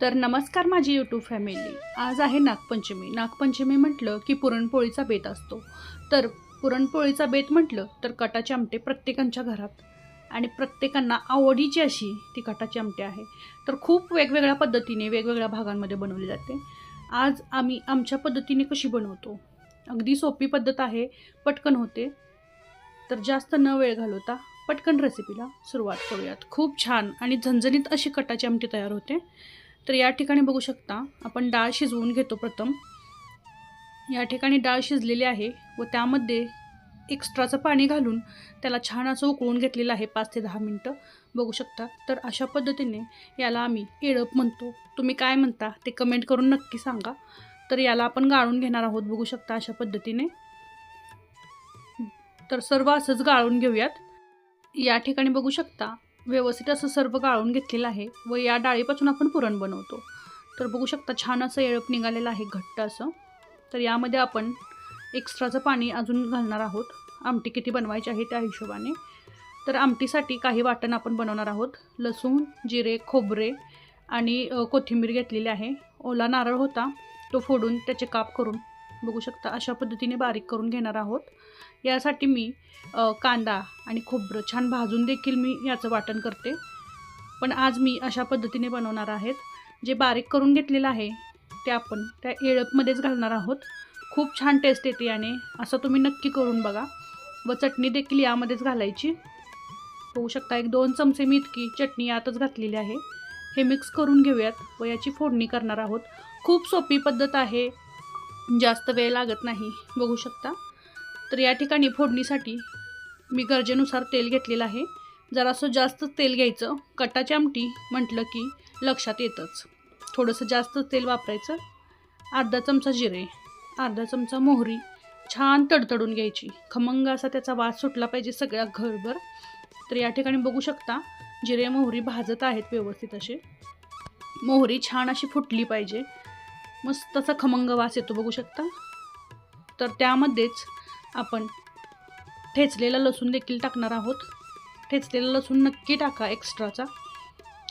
तर नमस्कार माझी यूट्यूब फॅमिली आज आहे नागपंचमी. नागपंचमी म्हटलं की पुरणपोळीचा बेत असतो. तर पुरणपोळीचा बेत म्हटलं तर कटाचे आमटे प्रत्येकांच्या घरात. आणि प्रत्येकांना आवडीची अशी ती कटाची आमटे आहे. तर खूप वेगवेगळ्या पद्धतीने वेगवेगळ्या भागांमध्ये बनवली जाते. आज आम्ही आमच्या पद्धतीने कशी बनवतो? अगदी सोपी पद्धत आहे पटकन होते. तर जास्त न वेळ घालवता पटकन रेसिपीला सुरुवात करूयात. खूप छान आणि झणझणीत अशी कटाची आमटी तयार होते. तर या ठिकाणी बघू शकता आपण डाळ शिजवून घेतो प्रथम. या ठिकाणी डाळ शिजलेली आहे व त्यामध्ये एक्स्ट्राचं पाणी घालून त्याला छान असं उकळून घेतलेलं आहे पाच ते दहा मिनटं. बघू शकता. तर अशा पद्धतीने याला आम्ही एळप म्हणतो. तुम्ही काय म्हणता ते कमेंट करून नक्की सांगा. तर याला आपण गाळून घेणार आहोत बघू शकता अशा पद्धतीने. तर सर्व असंच गाळून घेऊयात. या ठिकाणी बघू शकता व्यवस्थित असं सर्व गाळून घेतलेलं आहे व या डाळीपासून आपण पुरण बनवतो. तर बघू शकता छान असं येळप निघालेलं आहे घट्ट असं. तर यामध्ये आपण एक्स्ट्राचं पाणी अजून घालणार आहोत. आमटी किती बनवायची आहे त्या हिशोबाने. तर आमटीसाठी काही वाटण आपण बनवणार आहोत. लसूण जिरे खोबरे आणि कोथिंबीर घेतलेली आहे. ओला नारळ होता तो फोडून त्याचे काप करून बघू शकता अशा पद्धतीने बारीक करून घेणार आहोत. यासाठी मी कांदा आणि खोबरं छान भाजून देखील मी याचं वाटण करते. पण आज मी अशा पद्धतीने बनवणार आहेत. जे बारीक करून घेतलेलं आहे ते आपण त्या एळपमध्येच घालणार आहोत. खूप छान टेस्ट येते याने. असं तुम्ही नक्की करून बघा. व चटणी देखील यामध्येच घालायची. बघू शकता एक दोन चमचे मी इतकी चटणी यातच घातलेली आहे. हे मिक्स करून घेऊयात व याची फोडणी करणार आहोत. खूप सोपी पद्धत आहे. जास्त वेळ लागत नाही बघू शकता. तर या ठिकाणी फोडणीसाठी मी गरजेनुसार तेल घेतलेलं आहे. जरासं जास्त तेल घ्यायचं. कटाची आमटी म्हटलं की लक्षात येतंच. थोडंसं जास्त तेल वापरायचं. अर्धा चमचा जिरे अर्धा चमचा मोहरी छान तडतडून घ्यायची. खमंग असा त्याचा वास सुटला पाहिजे सगळ्या घरभर. तर या ठिकाणी बघू शकता जिरे मोहरी भाजत आहेत व्यवस्थित असे. मोहरी छान अशी फुटली पाहिजे. मस्त असा खमंग वास येतो बघू शकता. तर त्यामध्येच आपण ठेचलेला लसूण देखील टाकणार आहोत. ठेचलेला लसूण नक्की टाका एक्स्ट्राचा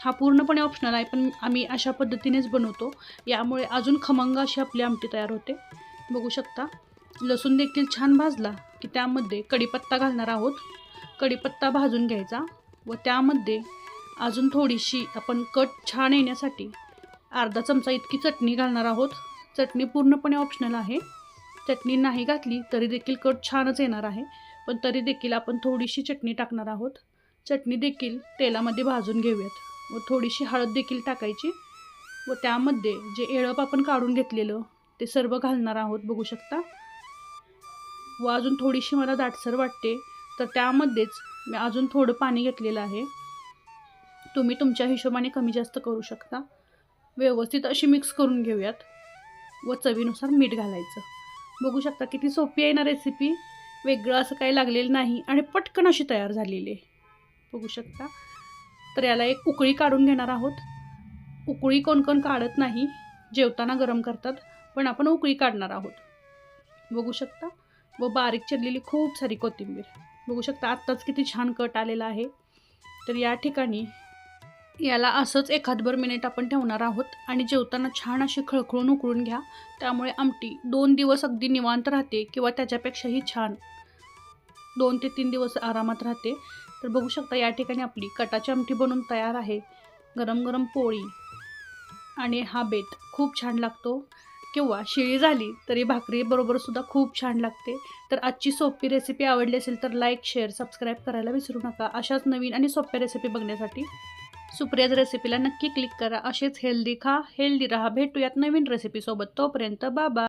हा पूर्णपणे ऑप्शनल आहे पण आम्ही अशा पद्धतीनेच बनवतो. यामुळे अजून खमंग अशी आपली आमटी तयार होते. बघू शकता. लसूण देखील छान भाजला की त्यामध्ये कढीपत्ता घालणार आहोत. कढीपत्ता भाजून घ्यायचा व त्यामध्ये अजून थोडीशी आपण कट छान येण्यासाठी अर्धा चमचा इतकी चटणी घालणार आहोत. चटणी पूर्णपणे ऑप्शनल आहे. चटणी नाही घातली तरी देखील कट छानच येणार आहे. पण तरी देखील आपण थोडीशी चटणी टाकणार आहोत. चटणी देखील तेलामध्ये भाजून घेऊयात. व थोडीशी हळद देखील टाकायची. व त्यामध्ये जे एळप आपण काढून घेतलेलं ते सर्व घालणार आहोत. बघू शकता? व अजून थोडीशी मला दाटसर वाटते तर त्यामध्येच मी अजून थोडं पाणी घेतलेलं आहे. तुम्ही तुमच्या हिशोबाने कमी जास्त करू शकता. व्यवस्थित अशी मिक्स करून घेऊयात. व चवीनुसार मीठ घालायचं. बघू शकता किती सोपी आहे ना रेसिपी वेगळं असं काही लागलेलं नाही आणि पटकन अशी तयार झालेली आहे. बघू शकता. तर याला एक उकळी काढून घेणार आहोत. उकळी कोण कोण काढत नाही. जेवताना गरम करतात. पण आपण उकळी काढणार आहोत. बघू शकता. व बारीक चिरलेली खूप सारी कोथिंबीर. बघू शकता आत्ताच किती छान कट आलेला आहे. तर या ठिकाणी याला असंच एखादभर मिनिट आपण ठेवणार आहोत आणि जेवताना छान अशी खळखळून उकळून घ्या. त्यामुळे आमटी दोन दिवस अगदी निवांत राहते किंवा त्याच्यापेक्षाही छान. दोन ते तीन दिवस आरामात राहते. तर बघू शकता या ठिकाणी आपली कटाची आमटी बनून तयार आहे. गरम गरम पोळी आणि हा बेत खूप छान लागतो. किंवा शिळी झाली तरी भाकरीबरोबरसुद्धा खूप छान लागते. तर आजची सोपी रेसिपी आवडली असेल तर लाईक शेअर सबस्क्राईब करायला विसरू नका. अशाच नवीन आणि सोप्या रेसिपी बघण्यासाठी सुप्रियाज रेसिपीला नक्की क्लिक करा. असेच हेल्दी खा हेल्दी राहा. भेटूयात नवीन रेसिपीसोबत तोपर्यंत बाबा